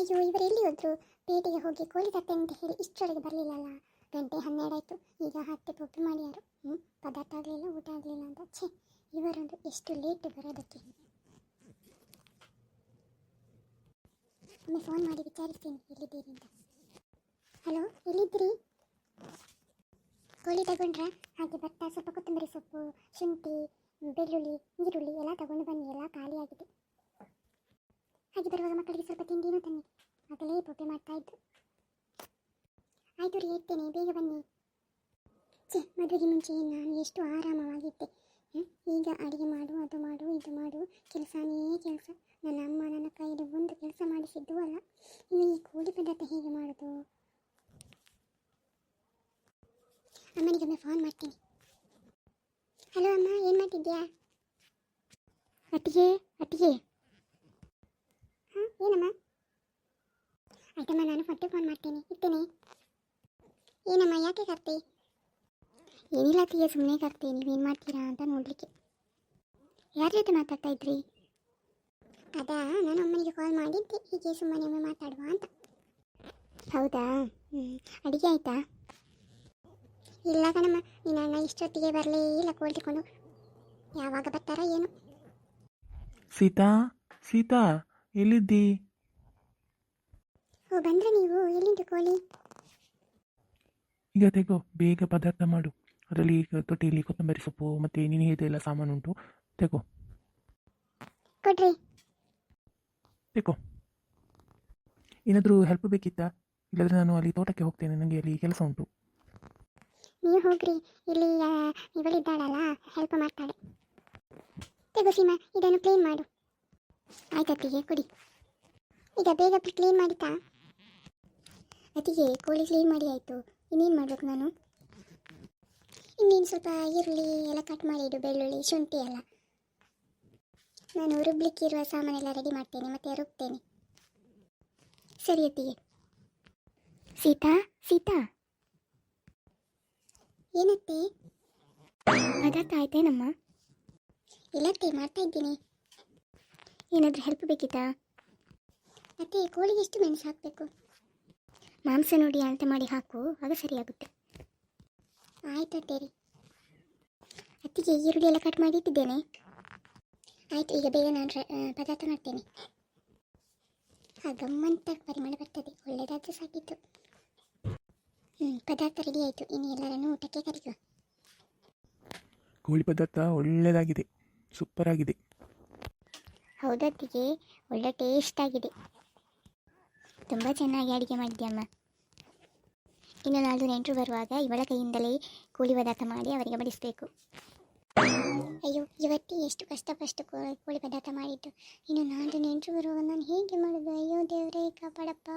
ಅಯ್ಯೋ, ಇವರು ಎಲ್ಲಿ ಹೋದ್ರು? ಪೇಟೆಗೆ ಹೋಗಿ ಕೋಳಿ ತರ್ತೇನೆ ಅಂತ ಹೇಳಿ ಇಷ್ಟರೊಳಗೆ ಬರಲಿಲ್ಲಲ್ಲ? ಗಂಟೆ ಹನ್ನೆರಡಾಯ್ತು. ಈಗ ಹತ್ತು ಪಪ್ಪಿ ಮಾಡ್ಯಾರು. ಹ್ಞೂ ಪದಾರ್ಥ ಆಗಲಿಲ್ಲ, ಊಟ ಆಗಲಿಲ್ಲ ಅಂತ. ಛೇ, ಇವರೊಂದು ಎಷ್ಟು ಲೇಟ್ ಬರೋದಕ್ಕೆ. ಒಮ್ಮೆ ಫೋನ್ ಮಾಡಿ ವಿಚಾರಿಸ್ತೀನಿ, ಎಲ್ಲಿದ್ದೀರಿ ಅಂತ. ಹಲೋ ಎಲ್ಲಿದ್ದೀರಿ? ಕೋಳಿ ತಗೊಂಡ್ರಾ? ಹಾಗೆ ಭತ್ತ, ಸ್ವಲ್ಪ ಕೊತ್ತಂಬರಿ ಸೊಪ್ಪು, ಶುಂಠಿ, ಬೆಳ್ಳುಳ್ಳಿ, ಈರುಳ್ಳಿ ಎಲ್ಲ ತಗೊಂಡು ಬನ್ನಿ. ಎಲ್ಲ ಖಾಲಿಯಾಗಿದೆ. ಹಾಗೆ ಬರುವಾಗ ಮಕ್ಕಳಿಗೆ ಸ್ವಲ್ಪ ತಿಂಡಿನೂ ತನ್ನಿ. ಆಗಲೇ ಪೊಪ್ಪೆ ಮಾಡ್ತಾ ಇದ್ದು. ಆಯ್ತು ರೀ ಇರ್ತೇನೆ ಬೇಗ ಬನ್ನಿ. ಛೇ, ಮದುವೆಗೆ ಮುಂಚೆ ನಾನು ಎಷ್ಟು ಆರಾಮವಾಗಿದ್ದೆ. ಈಗ ಅಡುಗೆ ಮಾಡು, ಅದು ಮಾಡು, ಇದು ಮಾಡು. ಕೆಲಸನೇ ಕೆಲಸ. ನನ್ನ ಅಮ್ಮ ನನ್ನ ಕೈಯಲ್ಲಿ ಒಂದು ಕೆಲಸ ಮಾಡಿಸಿದ್ದು ಅಲ್ಲ. ಇನ್ನು ಈ ಕೋಳಿ ಪದಾರ್ಥ ಹೇಗೆ ಮಾಡೋದು? ಅಮ್ಮನಿಗೊಮ್ಮೆ ಫೋನ್ ಮಾಡ್ತೀನಿ. ಹಲೋ ಅಮ್ಮ, ಏನು ಮಾಡ್ತಿದ್ಯಾ ಅಟ್ಟಿಗೆ ಅಟ್ಟಿಗೆ ಏನಮ್ಮ? ಆಯ್ತಮ್ಮ, ನಾನು ಮತ್ತೆ ಫೋನ್ ಮಾಡ್ತೀನಿ. ಇರ್ತೇನೆ ಏನಮ್ಮ, ಯಾಕೆ ಕರ್ತಿ? ಏನಿಲ್ಲ ತೀಯ ಸುಮ್ಮನೆ ಕರ್ತಿ. ನೀವೇನು ಮಾಡ್ತೀರಾ ಅಂತ ನೋಡಲಿಕ್ಕೆ. ಯಾರ ಜೊತೆ ಮಾತಾಡ್ತಾ ಇದ್ರಿ? ಅದಾ, ನಾನು ಅಮ್ಮನಿಗೆ ಕಾಲ್ ಮಾಡಿದ್ದೆ. ಹೀಗೆ ಸುಮ್ಮನೆ ಒಮ್ಮೆ ಮಾತಾಡುವ ಅಂತ. ಹೌದಾ? ಅಡುಗೆ ಆಯಿತಾ? ಇಲ್ಲ ಕಣಮ್ಮ, ನಿನ್ನ ಅಣ್ಣ ಇಷ್ಟೊತ್ತಿಗೆ ಬರಲೇ ಇಲ್ಲ ಕೋಲ್ ತಗೊಂಡು ಯಾವಾಗ ಬರ್ತಾರೋ ಏನು. ಸೀತಾ ಸೀತಾ. ಎಲ್ಲಿದ್ದಿ? ಓ ಬಂದ್ರೆ ನೀವು ಎಲ್ಲಿಂದ ಕೋಳಿ? ಈಗ ತೆಗೋ ಬೇಗ ಪದಾರ್ಥ ಮಾಡು. ಅದರಲ್ಲಿ ತೊಟ್ಟಿಯಲ್ಲಿ ಕೊತ್ತಂಬರಿ ಸೊಪ್ಪು ಮತ್ತೆ ನೀನು ಹೇಳಿದೆಲ್ಲ ಸಾಮಾನು ಉಂಟು. ತೆಗೋ. ಕೊಡ್ರಿ. ತೆಗೋ. ಏನಾದರೂ ಹೆಲ್ಪ್ ಬೇಕಿತ್ತಾ? ಇಲ್ಲದ್ರೆ ನಾನು ಅಲ್ಲಿ ತೋಟಕ್ಕೆ ಹೋಗ್ತೇನೆ. ನನಗೆ ಅಲ್ಲಿ ಕೆಲಸ ಉಂಟು. ನೀವು ಹೋಗ್ರಿ. ಇಲ್ಲಿ ಇವಳಿದ್ದಾಳಲ್ಲ ಹೆಲ್ಪ್ ಮಾಡ್ತಾಳೆ. ತೆಗೋ ಸೀಮಾ ಇದನ್ನು ಕ್ಲೀನ್ ಮಾಡು. ಆಯ್ತು ಕೊಡಿ. ಈಗ ಬೇಗ ಕ್ಲೀನ್ ಮಾಡಿತಾ? ಅತ್ತಿಗೆ ಕೋಳಿ ಕ್ಲೀನ್ ಮಾಡಿ ಆಯಿತು. ಇನ್ನೇನು ಮಾಡಬೇಕು ನಾನು? ಇನ್ನೇನು ಸ್ವಲ್ಪ ಈರುಳ್ಳಿ ಎಲ್ಲ ಕಟ್ ಮಾಡಿ ಇಡು, ಬೆಳ್ಳುಳ್ಳಿ, ಶುಂಠಿ ಎಲ್ಲ. ನಾನು ರುಬ್ಲಿಕ್ಕಿರುವ ಸಾಮಾನೆಲ್ಲ ರೆಡಿ ಮಾಡ್ತೇನೆ, ಮತ್ತೆ ರುಬ್ತೇನೆ. ಸರಿ ಅತ್ತಿಗೆ. ಸೀತಾ ಸೀತಾ. ಏನತ್ತೆ? ಪದಾರ್ಥ ಆಯ್ತೇನಮ್ಮ? ಇಲ್ಲತ್ತೆ ಮಾಡ್ತಾ ಇದ್ದೀನಿ. ಏನಾದರೂ ಹೆಲ್ಪ್ ಬೇಕಿತ್ತಾ? ಮತ್ತೆ ಕೋಳಿಗೆ ಎಷ್ಟು ಮೆಣಸು ಹಾಕಬೇಕು? ಮಾಂಸ ನೋಡಿ ಅಳತೆ ಮಾಡಿ ಹಾಕು, ಆಗ ಸರಿಯಾಗುತ್ತೆ ಆಯ್ತು ಅತ್ತೇರಿ. ಅತ್ತಿಗೆ ಈರುಳ್ಳಿ ಎಲ್ಲ ಕಟ್ ಮಾಡಿ ಇಟ್ಟಿದ್ದೇನೆ. ಆಯ್ತು, ಈಗ ಬೇಗ ನಾನು ಪದಾರ್ಥ ಮಾಡ್ತೇನೆ. ಆ ಗಮ್ಮಂತ ಪರಿಮಳ ಬರ್ತದೆ ಒಳ್ಳೆಯದಾದ್ರೂ ಸಾಕಿತ್ತು ಹ್ಞೂ ಪದಾರ್ಥ ರೆಡಿ ಆಯಿತು. ಇನ್ನು ಎಲ್ಲರನ್ನು ಊಟಕ್ಕೆ ಕರೆಯುವ. ಕೋಳಿ ಪದಾರ್ಥ ಒಳ್ಳೆಯದಾಗಿದೆ ಸೂಪರ್ ಆಗಿದೆ ಹೌದತ್ತಿಗೆ ಒಳ್ಳೆ ಟೇಸ್ಟ್ ಆಗಿದೆ. ತುಂಬ ಚೆನ್ನಾಗಿ ಅಡುಗೆ ಮಾಡಿದ್ಯಮ್ಮ ಇನ್ನು ನಾಲ್ಕು ನೆಂಟರು ಬರುವಾಗ ಇವಳ ಕೈಯಿಂದಲೇ ಕೂಲಿ ಪದಾರ್ಥ ಮಾಡಿ ಅವರಿಗೆ ಬಡಿಸಬೇಕು. ಅಯ್ಯೋ, ಇವತ್ತು ಎಷ್ಟು ಕಷ್ಟಪಷ್ಟು ಕೂಲಿ ಪದಾರ್ಥ ಮಾಡಿದ್ದು. ಇನ್ನು ನಾಲ್ಕು ನೆಂಟರು ಬರುವಾಗ ನಾನು ಹೇಗೆ ಮಾಡೋದು? ಅಯ್ಯೋ ದೇವರೇ, ಕಾಪಾಡಪ್ಪ.